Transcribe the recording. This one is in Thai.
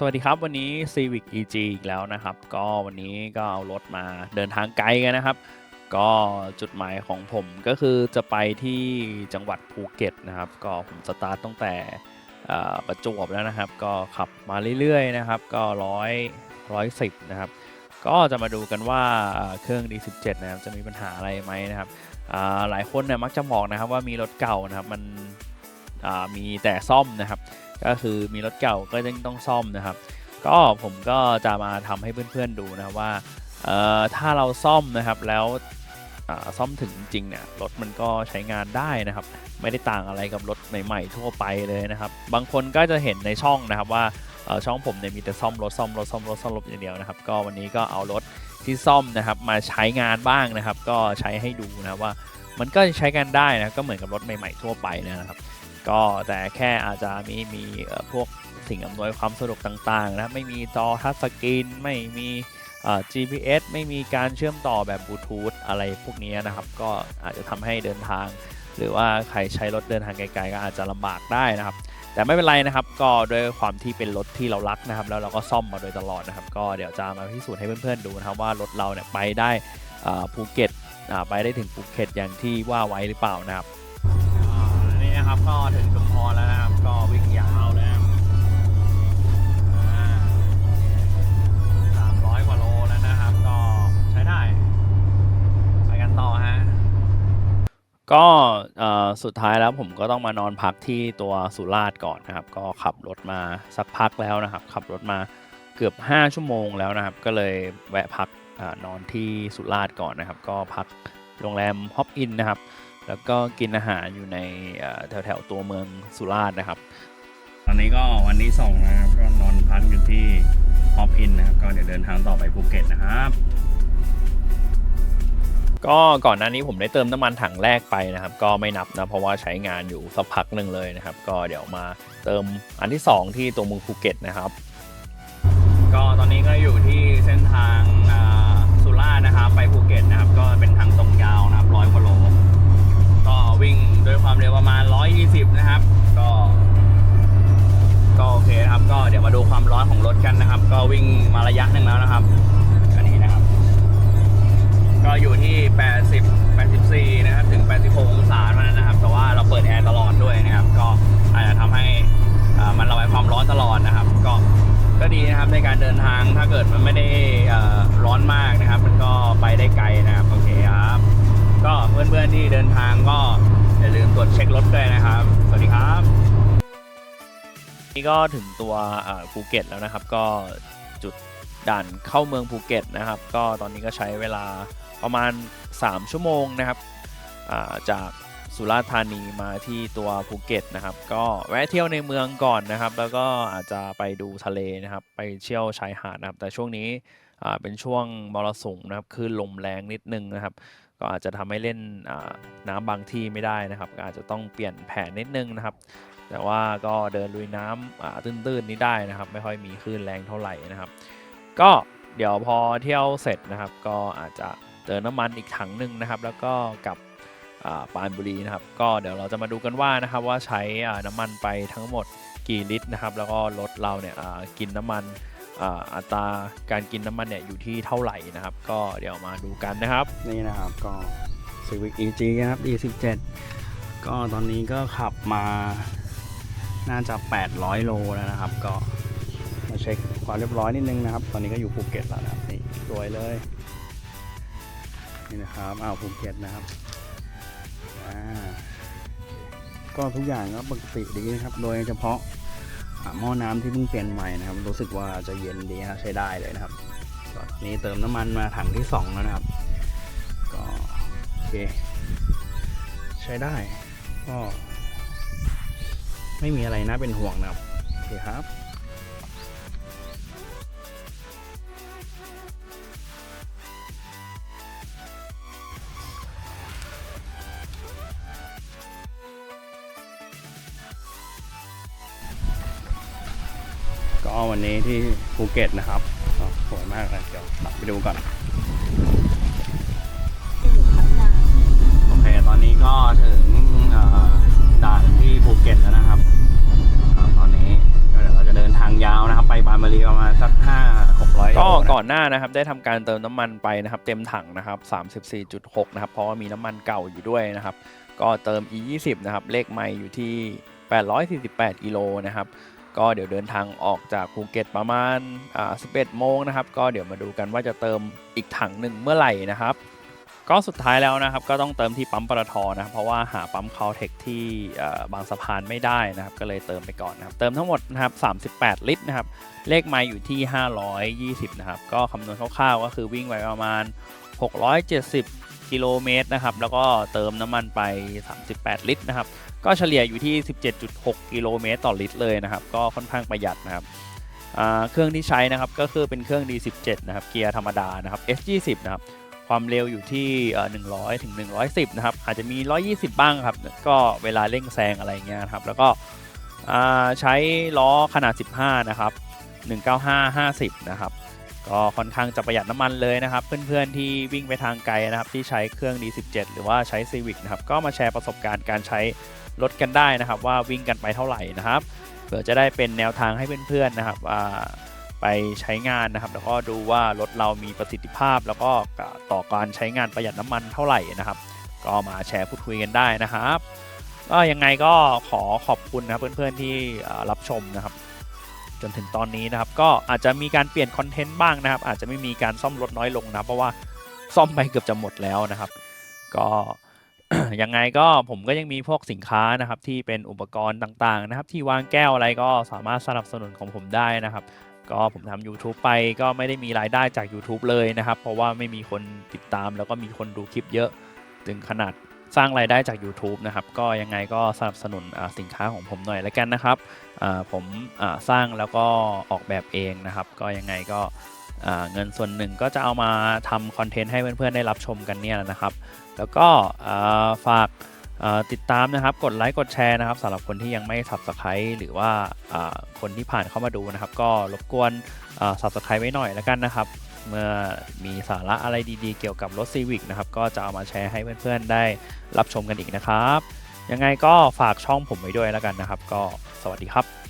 สวัสดีครับ วันนี้ Civic EG อีกแล้วนะครับ ก็วันนี้ก็เอารถมาเดินทางไกลกันนะครับ ก็จุดหมายของผมก็คือจะไปที่จังหวัดภูเก็ตนะครับ ก็ผมสตาร์ทตั้งแต่ประจวบแล้วนะครับ ก็ขับมาเรื่อยๆนะครับ ก็ร้อยร้อยสิบนะครับ ก็จะมาดูกันว่าเอ่อเครื่อง D17 นะครับจะมีปัญหาอะไรไหมนะครับหลายคนเนี่ยมักจะบอกนะครับว่ามีรถเก่านะครับมันมีแต่ซ่อมนะครับ ก็คือมีรถเก่าก็ยังต้องซ่อมนะครับ ก็ผมก็จะมาทำให้เพื่อนๆดูนะว่าถ้าเราซ่อมนะครับแล้วซ่อมถึงจริงเนี่ยรถมันก็ใช้งานได้นะครับ ไม่ได้ต่างอะไรกับรถใหม่ๆทั่วไปเลยนะครับ บางคนก็จะเห็นในช่องนะครับว่าช่องผมเนี่ยมีแต่ซ่อมรถซ่อมรถซ่อมรถซ่อมรถอย่างเดียวนะครับ ก็วันนี้ก็เอารถที่ซ่อมนะครับมาใช้งานบ้างนะครับ ก็ใช้ให้ดูนะว่ามันก็ใช้กันได้นะก็เหมือนกับรถใหม่ๆทั่วไปนะครับ ก็แต่แค่อาจจะมีมีพวกสิ่งอำนวยความสะดวกต่างๆนะไม่มีจอทัชสกรีนไม่มี GPS ไม่มีการเชื่อมต่อแบบบลูทูธอะไรพวกนี้นะครับ ก็อาจจะทำให้เดินทาง หรือว่าใครใช้รถเดินทางไกลๆก็อาจจะลำบากได้นะครับ แต่ไม่เป็นไรนะครับ ก็ด้วยความที่เป็นรถที่เรารักนะครับ แล้วเราก็ซ่อมมาโดยตลอดนะครับ ก็เดี๋ยวจะมาพิสูจน์ให้เพื่อนๆดูนะครับว่ารถเราเนี่ยไปได้ภูเก็ตไปได้ถึงภูเก็ตอย่างที่ว่าไว้หรือเปล่านะครับ ก็ถึงชุมพรแล้วนะครับ ก็วิ่งยาวนะครับสามร้อยกว่าโลแล้วนะครับ ก็ใช้ได้ ไปกันต่อฮะ ก็เอ่อสุดท้ายแล้วผมก็ต้องมานอนพักที่ตัวสุราษฎร์ก่อนนะครับ ก็ขับรถมาสักพักแล้วนะครับ ขับรถมาเกือบ 5 ชั่วโมงแล้วนะครับ ก็เลยแวะพักอนอนที่สุราษฎร์ก่อนนะครับ ก็พักโรงแรมฮอปอินนะครับ แล้วก็กินอาหารอยู่ในแถวแถวๆตัวเมืองสุราษฎร์นะครับ ตอนนี้ก็วันที่สองนะครับก็นอนพักอยู่ที่ฮอปอินนะครับ ก็เดี๋ยวเดินทางต่อไปภูเก็ตนะครับก็ก่อนหน้านี้ผมได้เติมน้ำมันถังแรกไปนะครับ ก็ไม่นับนะเพราะว่าใช้งานอยู่สักพักหนึ่งเลยนะครับ ก็เดี๋ยวมาเติมอันที่ 2 ที่ตัวเมืองภูเก็ตนะครับ ก็ตอนนี้ก็อยู่ที่เส้นทางอ่าสุราษฎร์นะครับ ไปภูเก็ตนะครับ ก็เป็นทางตรงยาว ก็วิ่งมาระยะหนึ่งแล้วนะครับอันนี้นะครับ ก็อยู่ที่ 80 84 นะครับ ถึง 86 องศาเท่านั้นนะครับ แต่ว่าเราเปิดแอร์ตลอดด้วยนะครับ ก็อาจจะทำให้มันระบายความร้อนตลอดนะครับ ก็ก็ดีนะครับในการเดินทางถ้าเกิดมันไม่ได้ร้อนมากนะครับ มันก็ไปได้ไกลนะครับโอเคครับ ก็เพื่อนๆที่เดินทางก็อย่าลืมตรวจเช็ครถด้วยนะครับ นี่ก็ถึงตัวภูเก็ตแล้วนะครับ ก็จุดด่านเข้าเมืองภูเก็ตนะครับ ก็ตอนนี้ก็ใช้เวลาประมาณ 3 ชั่วโมงนะครับาจากสุราษฎร์ธานีมาที่ตัวภูเก็ตนะครับ ก็แวะเที่ยวในเมืองก่อนนะครับ แล้วก็อาจจะไปดูทะเลนะครับ ไปเที่ยวชายหาดนะครับ แต่ช่วงนี้เป็นช่วงมรสุมนะครับคลื่นลมแรงนิดนึงนะครับ ก็อาจจะทำให้เล่นน้ำบางที่ไม่ได้นะครับ ก็อาจจะต้องเปลี่ยนแผนนิดนึงนะครับ แต่ว่าก็เดินลุยน้ำอ่าตื้นๆนี้ได้นะครับ ไม่ค่อยมีคลื่นแรงเท่าไหร่นะครับ ก็เดี๋ยวพอเที่ยวเสร็จนะครับ ก็อาจจะเติมน้ำมันอีกถังหนึ่งนะครับ แล้วก็กลับปานบุรีนะครับ ก็เดี๋ยวเราจะมาดูกันว่านะครับว่าใช้น้ำมันไปทั้งหมดกี่ลิตรนะครับ แล้วก็รถเราเนี่ยกินน้ำมัน อ่าอัตราการกินน้ำมันเนี่ยอยู่ที่เท่าไหร่นะครับ ก็เดี๋ยวมาดูกันนะครับ นี่นะครับก็ Civic EG นะครับ E17 ก็ตอนนี้ก็ขับมาน่าจะ 800 โลแล้วนะครับ ก็มาเช็คความเรียบร้อยนิดนึงนะครับ ตอนนี้ก็อยู่ภูเก็ตแล้วนะครับนี่สวยเลย นี่นะครับอ้าวภูเก็ตนะครับอ่าก็ทุกอย่างก็ปกติดีนะครับ โดยเฉพาะ หม้อน้ำที่เพิ่งเปลี่ยนใหม่นะครับ รู้สึกว่าจะเย็นดีนะใช้ได้เลยนะครับนี่เติมน้ำมันมาถังที่2แล้วนะครับ ก็โอเค ใช้ได้ก็ไม่มีอะไรน่าเป็นห่วงนะครับโอเคครับ ก็วันนี้ที่ภูเก็ตนะครับสวยมากเลยเดี๋ยวตัดไปดูก่อนโอเคตอนนี้ก็ถึงด่านที่ภูเก็ตแล้วนะครับอตอนนี้ก็เดี๋ยวเราจะเดินทางยาวนะครับ ไปประมานบุรีก่อนหน้านะครับ ได้ทำการเติมน้ำมันไปนะครับ เต็มถังนะครับ34.6นะครับ เพราะว่ามีน้ำมันเก่าอยู่ด้วยนะครับ ก็เติม e 2 0นะครับ เลขไม่อยู่ที่848กิโลนะครับ ก็เดี๋ยวเดินทางออกจากภูเก็ตประมาณอ่า11 โมงนะครับ ก็เดี๋ยวมาดูกันว่าจะเติมอีกถังหนึ่งเมื่อไหร่นะครับ ก็สุดท้ายแล้วนะครับก็ต้องเติมที่ปั๊มปตทนะครับเพราะว่าหาปั๊มคาเทคที่บางสะพานไม่ได้นะครับ ก็เลยเติมไปก่อนนะครับ เติมทั้งหมดนะครับ 38 ลิตรนะครับ เลขไมล์อยู่ที่ 520 นะครับ ก็คำนวณคร่าวๆก็คือวิ่งไปประมาณ 670 กิโลเมตรนะครับ แล้วก็เติมน้ำมันไป 38 ลิตรนะครับ ก็เฉลี่ยอยู่ที่ 17.6 กิโลเมตรต่อลิตรเลยนะครับ ก็ค่อนข้างประหยัดนะครับเครื่องที่ใช้นะครับก็คือเป็นเครื่อง D17 นะครับ เกียร์ธรรมดานะครับ S20 นะครับ ความเร็วอยู่ที่เอ่อ100 ถึง 110 นะครับ อาจจะมี 120 บ้างครับ ก็เวลาเร่งแซงอะไรเงี้ยนะครับ แล้วก็ใช้ล้อขนาด 15 นะครับ 195 50 นะครับ ก็ค่อนข้างจะประหยัดน้ำมันเลยนะครับ เพื่อนๆที่วิ่งไปทางไกลนะครับที่ใช้เครื่อง D17 หรือว่าใช้ Civic นะครับก็มาแชร์ประสบการณ์การใช้รถกันได้นะครับ ว่าวิ่งกันไปเท่าไหร่นะครับเผื่อจะได้เป็นแนวทางให้เพื่อนๆนะครับอ่าไปใช้งานนะครับ แล้วก็ดูว่ารถเรามีประสิทธิภาพ แล้วก็ต่อการใช้งานประหยัดน้ำมันเท่าไหร่นะครับ ก็มาแชร์พูดคุยกันได้นะครับก็ยังไงก็ขอขอบคุณนะครับเพื่อนๆที่รับชมนะครับ จนถึงตอนนี้นะครับก็อาจจะมีการเปลี่ยนคอนเทนต์บ้างนะครับ อาจจะไม่มีการซ่อมรถน้อยลงนะเพราะว่าซ่อมไปเกือบจะหมดแล้วนะครับ ก็ยังไงก็ผมก็ยังมีพวกสินค้านะครับที่เป็นอุปกรณ์ต่างๆนะครับ ที่วางแก้วอะไรก็สามารถสนับสนุนของผมได้นะครับ ก็ผมทำ YouTube ไปก็ไม่ได้มีรายได้จาก YouTube เลยนะครับ เพราะว่าไม่มีคนติดตามแล้วก็มีคนดูคลิปเยอะ ถึงขนาด สร้างรายได้จาก YouTube นะครับ ก็ยังไงก็สนับสนุนสินค้าของผมหน่อยแล้วกันนะครับผมสร้างแล้วก็ออกแบบเองนะครับ ก็ยังไงก็เงินส่วนหนึ่งก็จะเอามาทำคอนเทนต์ให้เพื่อนๆได้รับชมกันเนี่ยแหละนะครับ แล้วก็ฝากติดตามนะครับ กดไลค์กดแชร์นะครับสำหรับคนที่ยังไม่ Subscribe หรือว่าคนที่ผ่านเข้ามาดูนะครับ ก็รบกวน Subscribe ไว้หน่อยแล้วกันนะครับ เมื่อมีสาระอะไรดีๆ เกี่ยวกับรถซีวิกนะครับ ก็จะเอามาแชร์ให้เพื่อนๆ ได้รับชมกันอีกนะครับ ยังไงก็ฝากช่องผมไว้ด้วยแล้วกันนะครับ ก็สวัสดีครับ